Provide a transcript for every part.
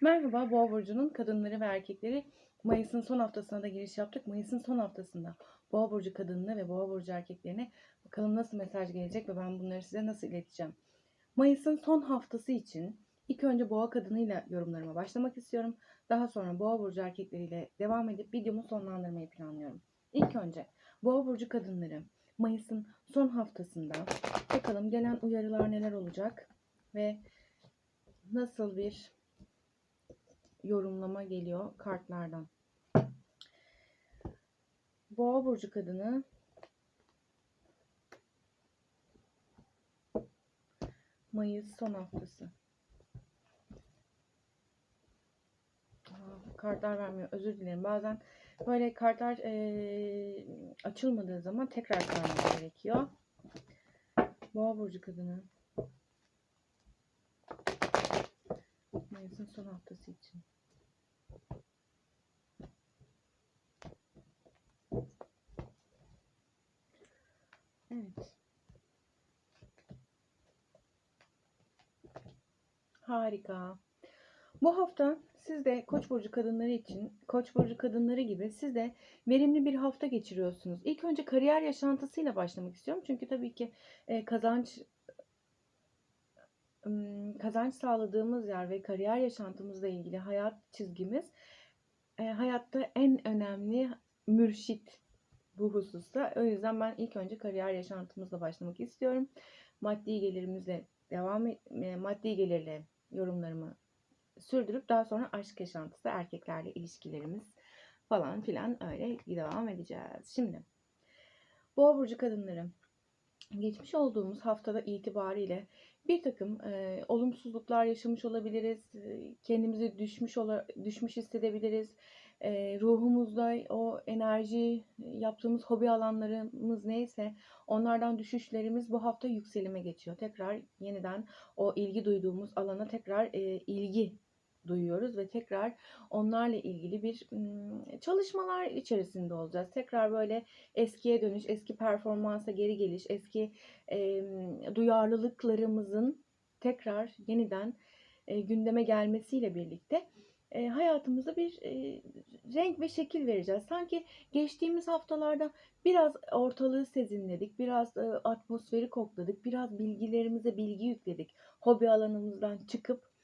Merhaba, Boğa burcunun kadınları ve erkekleri Mayıs'ın son haftasına da giriş yaptık. Mayıs'ın son haftasında Boğa burcu kadınına ve Boğa burcu erkeklerine bakalım nasıl mesaj gelecek ve ben bunları size nasıl ileteceğim. Mayıs'ın son haftası için ilk önce Boğa kadınıyla yorumlarıma başlamak istiyorum. Daha sonra Boğa burcu erkekleriyle devam edip videomu sonlandırmayı planlıyorum. İlk önce Boğa burcu kadınları Mayıs'ın son haftasında bakalım gelen uyarılar neler olacak ve nasıl bir yorumlama geliyor kartlardan. Boğa burcu kadını Mayıs son haftası. Kartlar vermiyor. Özür dilerim. Bazen böyle kartlar eee, açılmadığı zaman tekrar vermem gerekiyor. Boğa burcu kadını. Mayıs'ın son haftası için. Evet. Harika. Bu hafta siz de Koç burcu kadınları için, Koç burcu kadınları gibi siz de verimli bir hafta geçiriyorsunuz. İlk önce kariyer yaşantısıyla başlamak istiyorum. Çünkü tabii ki e, kazanç kazanç sağladığımız yer ve kariyer yaşantımızla ilgili hayat çizgimiz e, hayatta en önemli mürşit bu hususta. O yüzden ben ilk önce kariyer yaşantımızla başlamak istiyorum. Maddi gelirimizle devam e, maddi gelirle yorumlarımı sürdürüp daha sonra aşk yaşantısı, erkeklerle ilişkilerimiz falan filan öyle devam edeceğiz. Şimdi Boğa burcu kadınları geçmiş olduğumuz haftada itibariyle bir takım e, olumsuzluklar yaşamış olabiliriz. E, kendimizi düşmüş ola, düşmüş hissedebiliriz. E, ruhumuzda o enerji, yaptığımız hobi alanlarımız neyse onlardan düşüşlerimiz bu hafta yükselime geçiyor. Tekrar yeniden o ilgi duyduğumuz alana tekrar e, ilgi duyuyoruz ve tekrar onlarla ilgili bir çalışmalar içerisinde olacağız. Tekrar böyle eskiye dönüş, eski performansa geri geliş, eski e, duyarlılıklarımızın tekrar yeniden e, gündeme gelmesiyle birlikte e, hayatımıza bir e, renk ve şekil vereceğiz. Sanki geçtiğimiz haftalarda biraz ortalığı sezinledik, biraz e, atmosferi kokladık, biraz bilgilerimize bilgi yükledik. Hobi alanımızdan çıkıp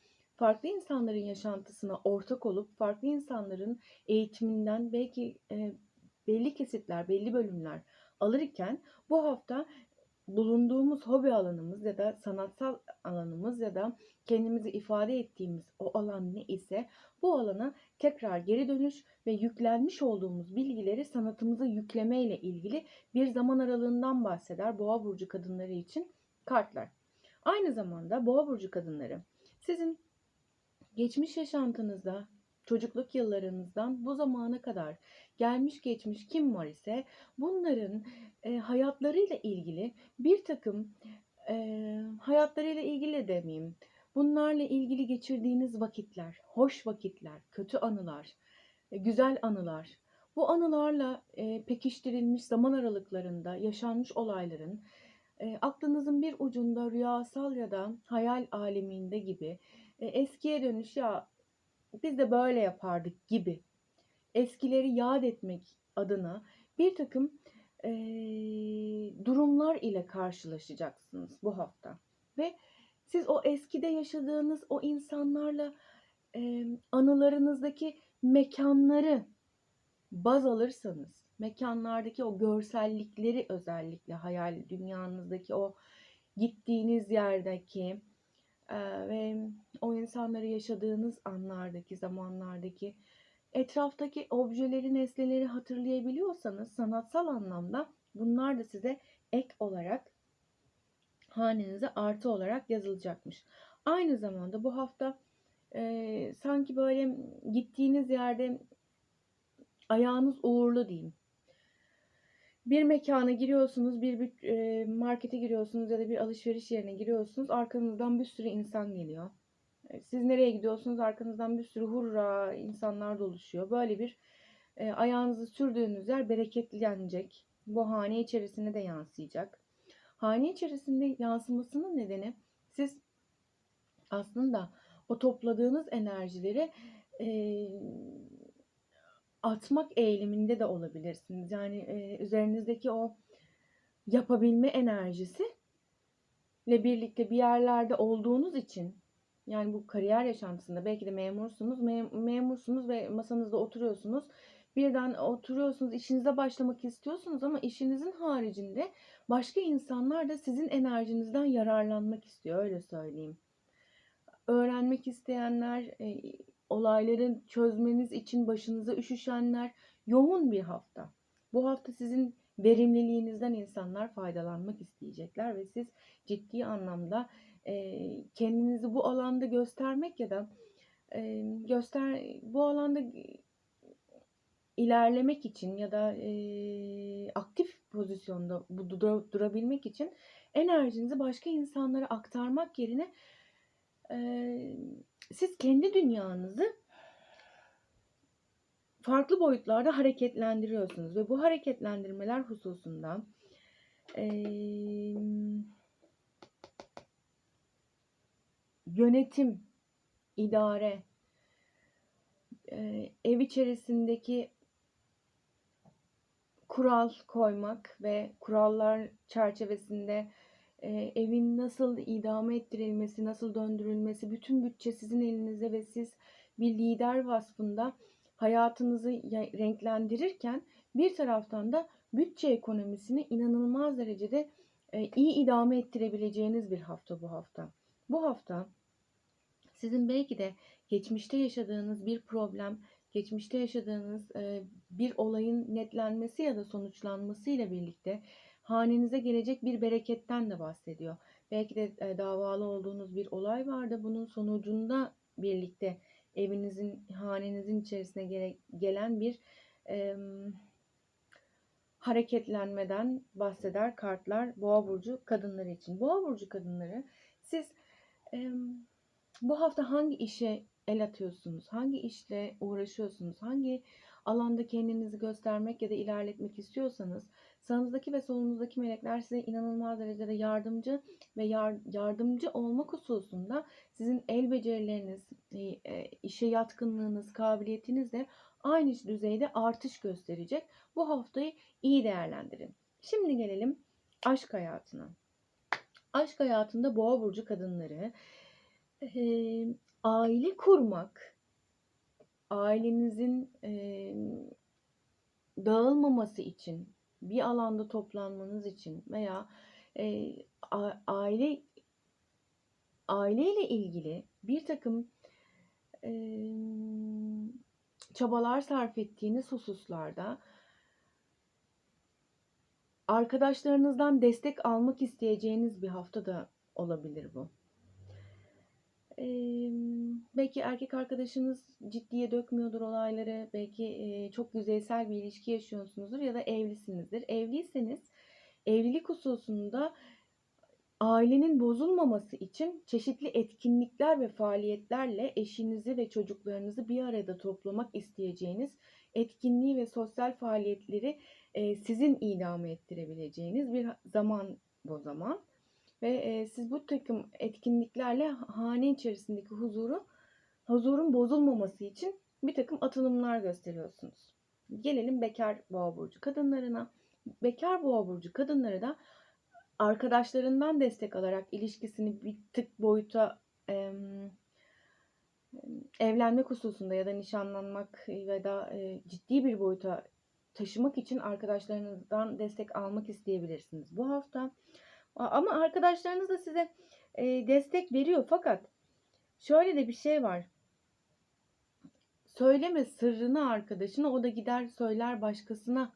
farklı insanların yaşantısına ortak olup farklı insanların eğitiminden belki e, belli kesitler, belli bölümler alırken bu hafta bulunduğumuz hobi alanımız ya da sanatsal alanımız ya da kendimizi ifade ettiğimiz o alan ne ise bu alana tekrar geri dönüş ve yüklenmiş olduğumuz bilgileri sanatımıza yükleme ile ilgili bir zaman aralığından bahseder Boğa burcu kadınları için kartlar. Aynı zamanda Boğa burcu kadınları sizin geçmiş yaşantınızda çocukluk yıllarınızdan bu zamana kadar gelmiş geçmiş kim var ise bunların e, hayatlarıyla ilgili bir takım e, hayatlarıyla ilgili demeyeyim bunlarla ilgili geçirdiğiniz vakitler, hoş vakitler, kötü anılar, e, güzel anılar bu anılarla e, pekiştirilmiş zaman aralıklarında yaşanmış olayların e, aklınızın bir ucunda rüyasal ya da hayal aleminde gibi e, eskiye dönüş ya biz de böyle yapardık gibi eskileri yad etmek adına bir takım e, durumlar ile karşılaşacaksınız bu hafta. Ve siz o eskide yaşadığınız o insanlarla e, anılarınızdaki mekanları baz alırsanız, mekanlardaki o görsellikleri özellikle hayal dünyanızdaki o gittiğiniz yerdeki ve o insanları yaşadığınız anlardaki, zamanlardaki etraftaki objeleri, nesneleri hatırlayabiliyorsanız sanatsal anlamda bunlar da size ek olarak hanenize artı olarak yazılacakmış. Aynı zamanda bu hafta e, sanki böyle gittiğiniz yerde ayağınız uğurlu diyeyim. Bir mekana giriyorsunuz, bir, bir e, markete giriyorsunuz ya da bir alışveriş yerine giriyorsunuz. Arkanızdan bir sürü insan geliyor. E, Siz nereye gidiyorsunuz? Arkanızdan bir sürü hurra insanlar doluşuyor. Böyle bir e, ayağınızı sürdüğünüz yer bereketlenecek. Bu hane içerisine de yansıyacak. Hane içerisinde yansımasının nedeni siz aslında o topladığınız enerjileri e, atmak eğiliminde de olabilirsiniz. Yani e, üzerinizdeki o yapabilme enerjisi ile birlikte bir yerlerde olduğunuz için yani bu kariyer yaşantısında belki de memursunuz, mem- memursunuz ve masanızda oturuyorsunuz. Birden oturuyorsunuz, işinize başlamak istiyorsunuz ama işinizin haricinde başka insanlar da sizin enerjinizden yararlanmak istiyor, öyle söyleyeyim. Öğrenmek isteyenler, e, olayları çözmeniz için başınıza üşüşenler, yoğun bir hafta. Bu hafta sizin verimliliğinizden insanlar faydalanmak isteyecekler ve siz ciddi anlamda e, kendinizi bu alanda göstermek ya da e, göster bu alanda ilerlemek için ya da e, aktif pozisyonda bu dura- durabilmek için enerjinizi başka insanlara aktarmak yerine e, siz kendi dünyanızı farklı boyutlarda hareketlendiriyorsunuz ve bu hareketlendirmeler hususunda e, yönetim, idare, e, ev içerisindeki kural koymak ve kurallar çerçevesinde e, evin nasıl idame ettirilmesi, nasıl döndürülmesi, bütün bütçe sizin elinizde ve siz bir lider vasfında hayatınızı ya- renklendirirken bir taraftan da bütçe ekonomisini inanılmaz derecede e, iyi idame ettirebileceğiniz bir hafta bu hafta. Bu hafta sizin belki de geçmişte yaşadığınız bir problem, geçmişte yaşadığınız e, bir olayın netlenmesi ya da sonuçlanması ile birlikte hanenize gelecek bir bereketten de bahsediyor. Belki de e, davalı olduğunuz bir olay vardı. Bunun sonucunda birlikte evinizin, hanenizin içerisine gele- gelen bir e, hareketlenmeden bahseder kartlar Boğa burcu kadınları için. Boğa burcu kadınları siz e, bu hafta hangi işe el atıyorsunuz? Hangi işle uğraşıyorsunuz? Hangi alanda kendinizi göstermek ya da ilerletmek istiyorsanız sağınızdaki ve solunuzdaki melekler size inanılmaz derecede yardımcı ve yar- yardımcı olmak hususunda sizin el becerileriniz, e, e, işe yatkınlığınız, kabiliyetiniz de aynı düzeyde artış gösterecek. Bu haftayı iyi değerlendirin. Şimdi gelelim aşk hayatına. Aşk hayatında boğa burcu kadınları e, aile kurmak, ailenizin e, dağılmaması için, bir alanda toplanmanız için veya e, aile aileyle ilgili bir takım e, çabalar sarf ettiğiniz hususlarda arkadaşlarınızdan destek almak isteyeceğiniz bir hafta da olabilir bu. Eee, belki erkek arkadaşınız ciddiye dökmüyordur olayları. Belki eee, çok yüzeysel bir ilişki yaşıyorsunuzdur ya da evlisinizdir. Evliyseniz evlilik hususunda ailenin bozulmaması için çeşitli etkinlikler ve faaliyetlerle eşinizi ve çocuklarınızı bir arada toplamak isteyeceğiniz etkinliği ve sosyal faaliyetleri sizin idame ettirebileceğiniz bir zaman bu zaman. Ve e, siz bu takım etkinliklerle hane içerisindeki huzuru, huzurun bozulmaması için bir takım atılımlar gösteriyorsunuz. Gelelim bekar boğa burcu kadınlarına. Bekar boğa burcu kadınları da arkadaşlarından destek alarak ilişkisini bir tık boyuta em, evlenmek hususunda ya da nişanlanmak ya da e, ciddi bir boyuta taşımak için arkadaşlarınızdan destek almak isteyebilirsiniz bu hafta. Ama arkadaşlarınız da size e, destek veriyor fakat şöyle de bir şey var. Söyleme sırrını arkadaşına o da gider söyler başkasına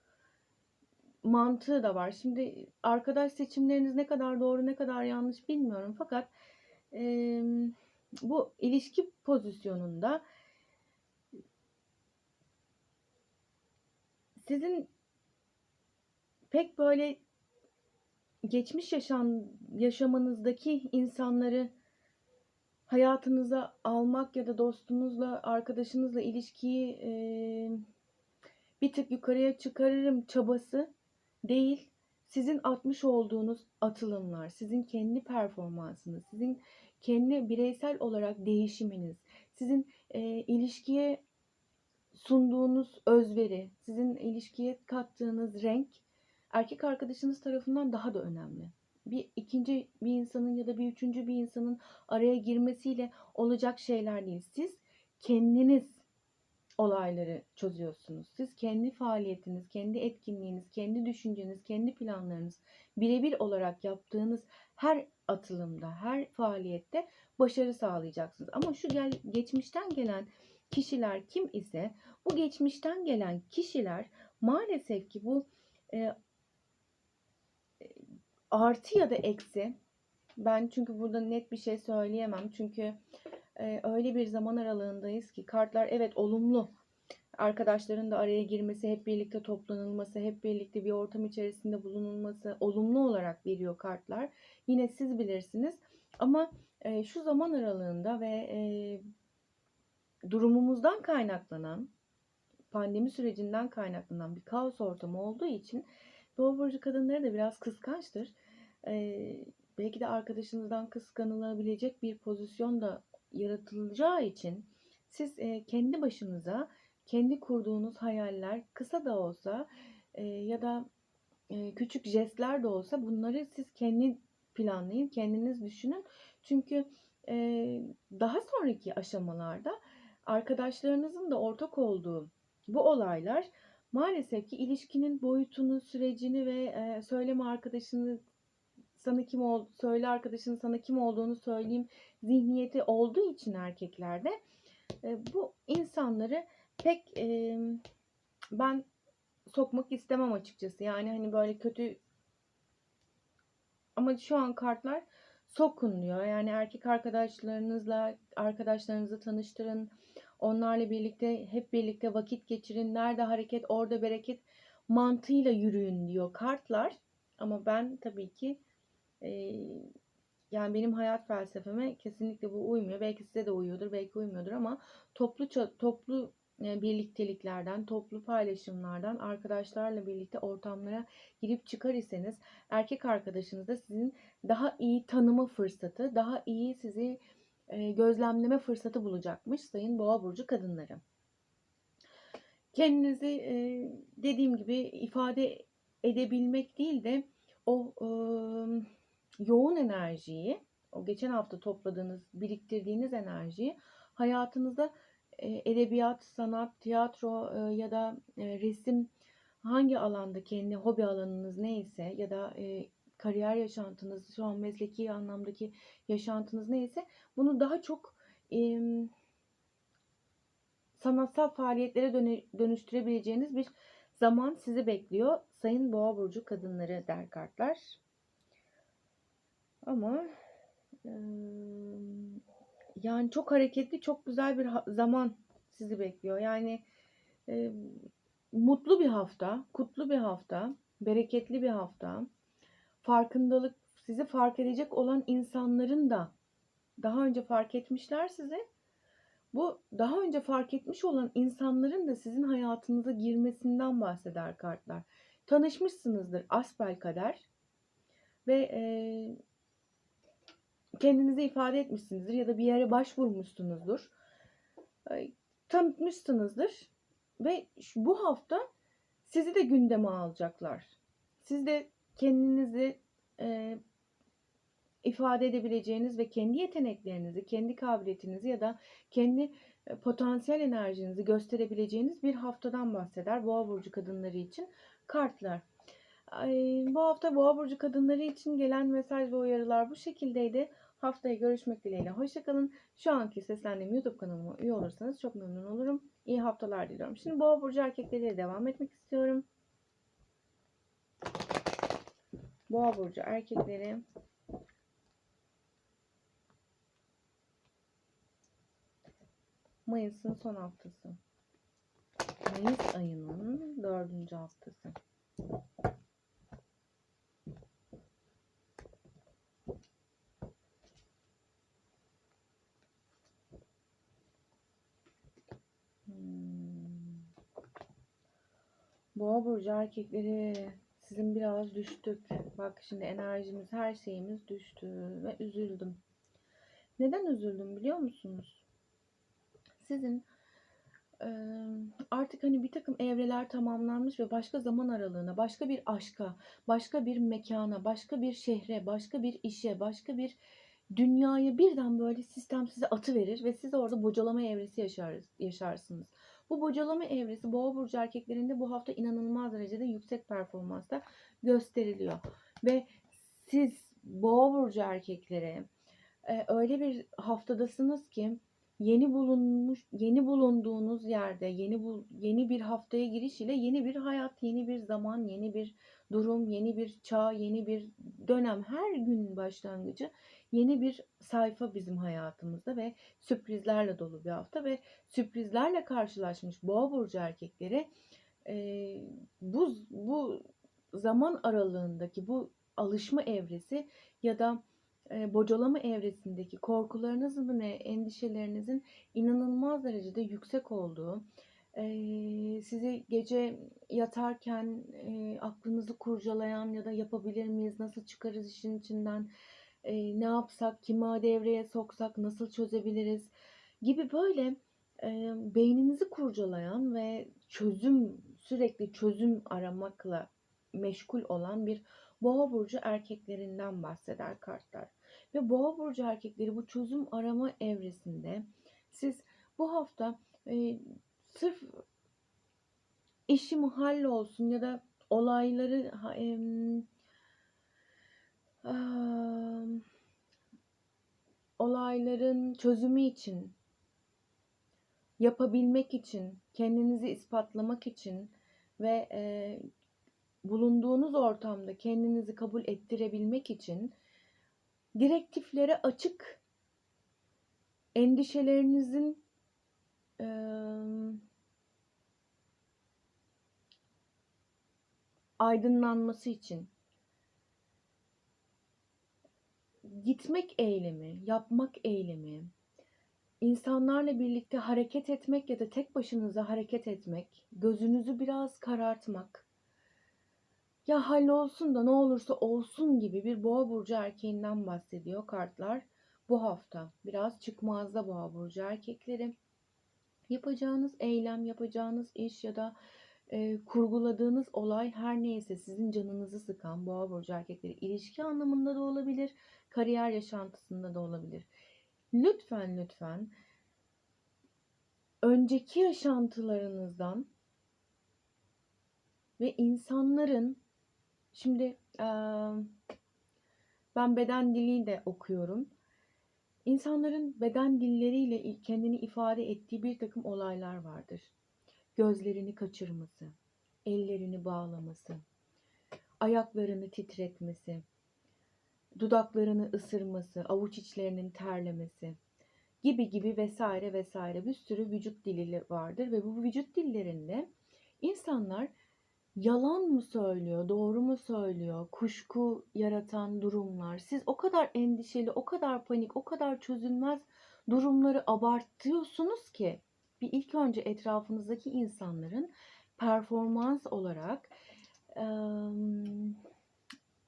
mantığı da var. Şimdi arkadaş seçimleriniz ne kadar doğru ne kadar yanlış bilmiyorum fakat e, bu ilişki pozisyonunda sizin pek böyle geçmiş yaşam yaşamanızdaki insanları hayatınıza almak ya da dostunuzla, arkadaşınızla ilişkiyi e, bir tık yukarıya çıkarırım çabası değil. Sizin atmış olduğunuz atılımlar, sizin kendi performansınız, sizin kendi bireysel olarak değişiminiz, sizin e, ilişkiye sunduğunuz özveri, sizin ilişkiye kattığınız renk erkek arkadaşınız tarafından daha da önemli. Bir ikinci bir insanın ya da bir üçüncü bir insanın araya girmesiyle olacak şeyler değil. Siz kendiniz olayları çözüyorsunuz. Siz kendi faaliyetiniz, kendi etkinliğiniz, kendi düşünceniz, kendi planlarınız birebir olarak yaptığınız her atılımda, her faaliyette başarı sağlayacaksınız. Ama şu gel, geçmişten gelen kişiler kim ise bu geçmişten gelen kişiler maalesef ki bu e, artı ya da eksi ben çünkü burada net bir şey söyleyemem. Çünkü e, öyle bir zaman aralığındayız ki kartlar evet olumlu. Arkadaşların da araya girmesi, hep birlikte toplanılması, hep birlikte bir ortam içerisinde bulunulması olumlu olarak veriyor kartlar. Yine siz bilirsiniz. Ama e, şu zaman aralığında ve e, durumumuzdan kaynaklanan, pandemi sürecinden kaynaklanan bir kaos ortamı olduğu için Boğa burcu kadınları da biraz kıskançtır. Ee, belki de arkadaşınızdan kıskanılabilecek bir pozisyon da yaratılacağı için siz e, kendi başınıza kendi kurduğunuz hayaller kısa da olsa e, ya da e, küçük jestler de olsa bunları siz kendi planlayın, kendiniz düşünün. Çünkü e, daha sonraki aşamalarda arkadaşlarınızın da ortak olduğu bu olaylar maalesef ki ilişkinin boyutunu, sürecini ve e, söyleme arkadaşını sana kim ol, söyle arkadaşının sana kim olduğunu söyleyeyim zihniyeti olduğu için erkeklerde e, bu insanları pek e, ben sokmak istemem açıkçası. Yani hani böyle kötü ama şu an kartlar sokun diyor. Yani erkek arkadaşlarınızla arkadaşlarınızı tanıştırın. Onlarla birlikte hep birlikte vakit geçirin. Nerede hareket orada bereket mantığıyla yürüyün diyor kartlar. Ama ben tabii ki e, yani benim hayat felsefeme kesinlikle bu uymuyor. Belki size de uyuyordur, belki uymuyordur ama toplu toplu e, birlikteliklerden, toplu paylaşımlardan, arkadaşlarla birlikte ortamlara girip çıkar iseniz erkek arkadaşınız da sizin daha iyi tanıma fırsatı, daha iyi sizi gözlemleme fırsatı bulacakmış sayın boğa burcu kadınları. Kendinizi e, dediğim gibi ifade edebilmek değil de o yoğun enerjiyi, o geçen hafta topladığınız, biriktirdiğiniz enerjiyi hayatınızda edebiyat, sanat, tiyatro ya da resim hangi alanda kendi hobi alanınız neyse ya da kariyer yaşantınız, şu an mesleki anlamdaki yaşantınız neyse bunu daha çok e, sanatsal faaliyetlere dönüştürebileceğiniz bir zaman sizi bekliyor. Sayın Boğa Burcu kadınları der kartlar. Ama e, yani çok hareketli, çok güzel bir zaman sizi bekliyor. Yani e, mutlu bir hafta, kutlu bir hafta, bereketli bir hafta farkındalık, sizi fark edecek olan insanların da daha önce fark etmişler sizi. Bu daha önce fark etmiş olan insanların da sizin hayatınıza girmesinden bahseder kartlar. Tanışmışsınızdır asbel kader ve e, kendinizi ifade etmişsinizdir ya da bir yere başvurmuşsunuzdur. E, tanıtmışsınızdır ve bu hafta sizi de gündeme alacaklar. Siz de kendinizi e, ifade edebileceğiniz ve kendi yeteneklerinizi, kendi kabiliyetinizi ya da kendi e, potansiyel enerjinizi gösterebileceğiniz bir haftadan bahseder Boğa burcu kadınları için kartlar. Bu hafta Boğa burcu kadınları için gelen mesaj ve uyarılar bu şekildeydi. Haftaya görüşmek dileğiyle. Hoşçakalın. Şu anki seslendiğim YouTube kanalıma üye olursanız çok memnun olurum. İyi haftalar diliyorum. Şimdi Boğa burcu erkekleriyle devam etmek istiyorum. Boğa burcu erkekleri Mayıs'ın son haftası. Mayıs ayının dördüncü haftası. Hmm. Boğa burcu erkekleri sizin biraz düştük. Bak şimdi enerjimiz, her şeyimiz düştü ve üzüldüm. Neden üzüldüm biliyor musunuz? Sizin eee, artık hani bir takım evreler tamamlanmış ve başka zaman aralığına, başka bir aşka, başka bir mekana, başka bir şehre, başka bir işe, başka bir dünyaya birden böyle sistem size atı verir ve siz orada bocalama evresi yaşar, yaşarsınız. Bu bocalama evresi Boğa burcu erkeklerinde bu hafta inanılmaz derecede yüksek performansta gösteriliyor. Ve siz Boğa burcu erkekleri e, öyle bir haftadasınız ki yeni bulunmuş yeni bulunduğunuz yerde yeni bul, yeni bir haftaya giriş ile yeni bir hayat, yeni bir zaman, yeni bir durum, yeni bir çağ, yeni bir dönem her gün başlangıcı yeni bir sayfa bizim hayatımızda ve sürprizlerle dolu bir hafta ve sürprizlerle karşılaşmış Boğa burcu erkekleri e, bu bu zaman aralığındaki bu alışma evresi ya da e, bocalama evresindeki korkularınızın ne, endişelerinizin inanılmaz derecede yüksek olduğu, e, sizi gece yatarken e, aklınızı kurcalayan ya da yapabilir miyiz, nasıl çıkarız işin içinden, e, ne yapsak, kime devreye soksak, nasıl çözebiliriz gibi böyle e, beyninizi kurcalayan ve çözüm, sürekli çözüm aramakla meşgul olan bir boğa burcu erkeklerinden bahseder kartlar. Ve boğa burcu erkekleri bu çözüm arama evresinde siz bu hafta e, sırf işim hallolsun ya da olayları am, olayların çözümü için yapabilmek için, kendinizi ispatlamak için ve e, bulunduğunuz ortamda kendinizi kabul ettirebilmek için direktiflere açık, endişelerinizin e, aydınlanması için gitmek eylemi, yapmak eylemi, insanlarla birlikte hareket etmek ya da tek başınıza hareket etmek, gözünüzü biraz karartmak, ya hallolsun da ne olursa olsun gibi bir boğa burcu erkeğinden bahsediyor kartlar bu hafta. Biraz çıkmazda boğa burcu erkekleri. Yapacağınız eylem, yapacağınız iş ya da e, kurguladığınız olay her neyse sizin canınızı sıkan boğa burcu erkekleri ilişki anlamında da olabilir, kariyer yaşantısında da olabilir. Lütfen lütfen önceki yaşantılarınızdan ve insanların şimdi ben beden dili de okuyorum. İnsanların beden dilleriyle il- kendini ifade ettiği bir takım olaylar vardır. Gözlerini kaçırması, ellerini bağlaması, ayaklarını titretmesi, dudaklarını ısırması, avuç içlerinin terlemesi gibi gibi vesaire vesaire bir sürü vücut dili vardır ve bu vücut dillerinde insanlar yalan mı söylüyor, doğru mu söylüyor, kuşku yaratan durumlar. Siz o kadar endişeli, o kadar panik, o kadar çözülmez durumları abartıyorsunuz ki bir ilk önce etrafınızdaki insanların performans olarak ane-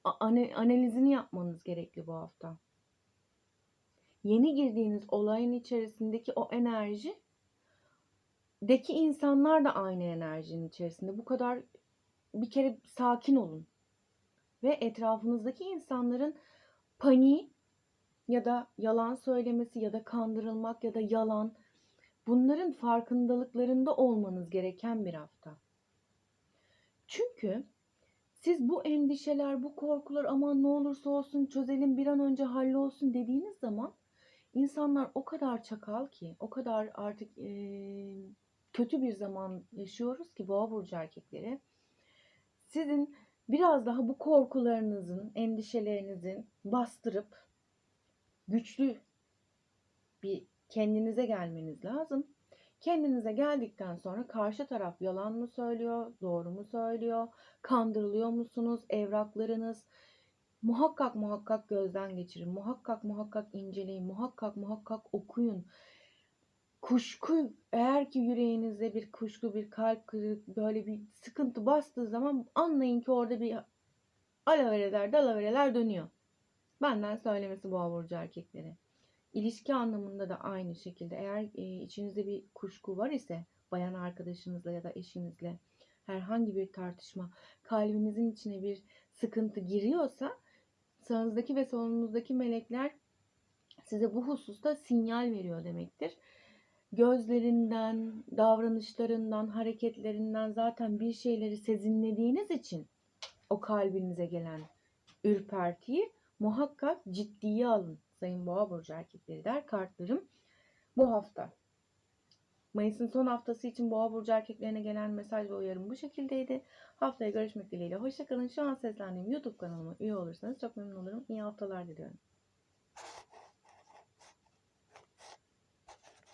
analizini yapmanız gerekli bu hafta. Yeni girdiğiniz olayın içerisindeki o enerji deki insanlar da aynı enerjinin içerisinde. Bu kadar bir kere sakin olun. Ve etrafınızdaki insanların paniği ya da yalan söylemesi ya da kandırılmak ya da yalan bunların farkındalıklarında olmanız gereken bir hafta. Çünkü siz bu endişeler, bu korkular aman ne olursa olsun çözelim bir an önce hallolsun dediğiniz zaman insanlar o kadar çakal ki, o kadar artık eee, kötü bir zaman yaşıyoruz ki boğa burcu erkekleri. Sizin biraz daha bu korkularınızın, endişelerinizin bastırıp güçlü bir kendinize gelmeniz lazım. Kendinize geldikten sonra karşı taraf yalan mı söylüyor, doğru mu söylüyor, kandırılıyor musunuz, evraklarınız muhakkak muhakkak gözden geçirin, muhakkak muhakkak inceleyin, muhakkak muhakkak okuyun. Kuşku eğer ki yüreğinizde bir kuşku, bir kalp kırık, böyle bir sıkıntı bastığı zaman anlayın ki orada bir alavereler, dalavereler dönüyor. Benden söylemesi boğa burcu erkekleri. İlişki anlamında da aynı şekilde eğer e, içinizde bir kuşku var ise bayan arkadaşınızla ya da eşinizle herhangi bir tartışma kalbinizin içine bir sıkıntı giriyorsa sağınızdaki ve solunuzdaki melekler size bu hususta sinyal veriyor demektir. Gözlerinden, davranışlarından, hareketlerinden zaten bir şeyleri sezinlediğiniz için o kalbinize gelen ürpertiyi muhakkak ciddiye alın. Sayın Boğa Burcu erkekleri der kartlarım bu hafta. Mayıs'ın son haftası için Boğa Burcu erkeklerine gelen mesaj ve uyarım bu şekildeydi. Haftaya görüşmek dileğiyle. Hoşçakalın. Şu an seslendiğim YouTube kanalıma üye olursanız çok memnun olurum. İyi haftalar diliyorum.